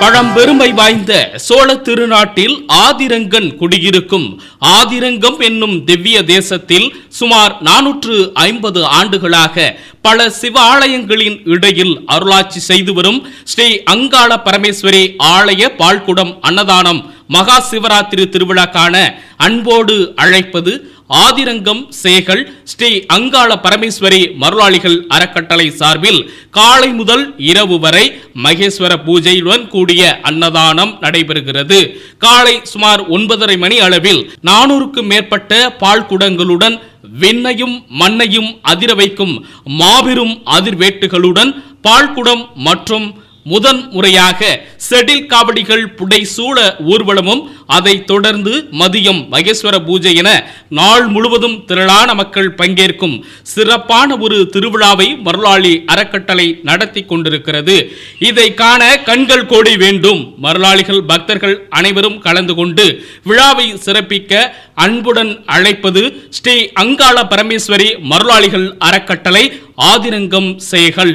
பழம்பெருமை வாய்ந்த சோழ திருநாட்டில் ஆதிரங்கன் குடியிருக்கும். ஆதிரங்கம் என்னும் திவ்ய தேசத்தில் சுமார் நானூற்று ஐம்பது ஆண்டுகளாக பல சிவாலயங்களின் இடையில் அருளாட்சி செய்து வரும் ஸ்ரீ அங்காள பரமேஸ்வரி ஆலய பால்குடம் அன்னதானம் மகா சிவராத்திரி திருவிழா காண அன்போடு அழைப்பது ஆதிரங்கம் சேகல் ஸ்ரீ அங்காள பரமேஸ்வரி மருளாளிகள் அறக்கட்டளை சார்பில் காலை முதல் இரவு வரை மகேஸ்வர பூஜையுடன் கூடிய அன்னதானம் நடைபெறுகிறது. காலை சுமார் ஒன்பதரை மணி அளவில் நானூறுக்கும் மேற்பட்ட பால் குடங்களுடன் விண்ணையும் மண்ணையும் அதிர வைக்கும் மாபெரும் அதிர்வேட்டுகளுடன் பால்குடம் மற்றும் முதன் முறையாக செடில் காவடிகள் புடை சூழ ஊர்வலமும் அதைத் தொடர்ந்து மதியம் மகேஸ்வர பூஜை என நாள் முழுவதும் திரளான மக்கள் பங்கேற்கும் சிறப்பான ஒரு திருவிழாவை மருளாளி அறக்கட்டளை நடத்தி கொண்டிருக்கிறது. இதை காண கண்கள் கோடி வேண்டும். மருளாளிகள் பக்தர்கள் அனைவரும் கலந்து கொண்டு விழாவை சிறப்பிக்க அன்புடன் அழைப்பது ஸ்ரீ அங்காள பரமேஸ்வரி மருளாளிகள் அறக்கட்டளை ஆதிரங்கம் சேகல்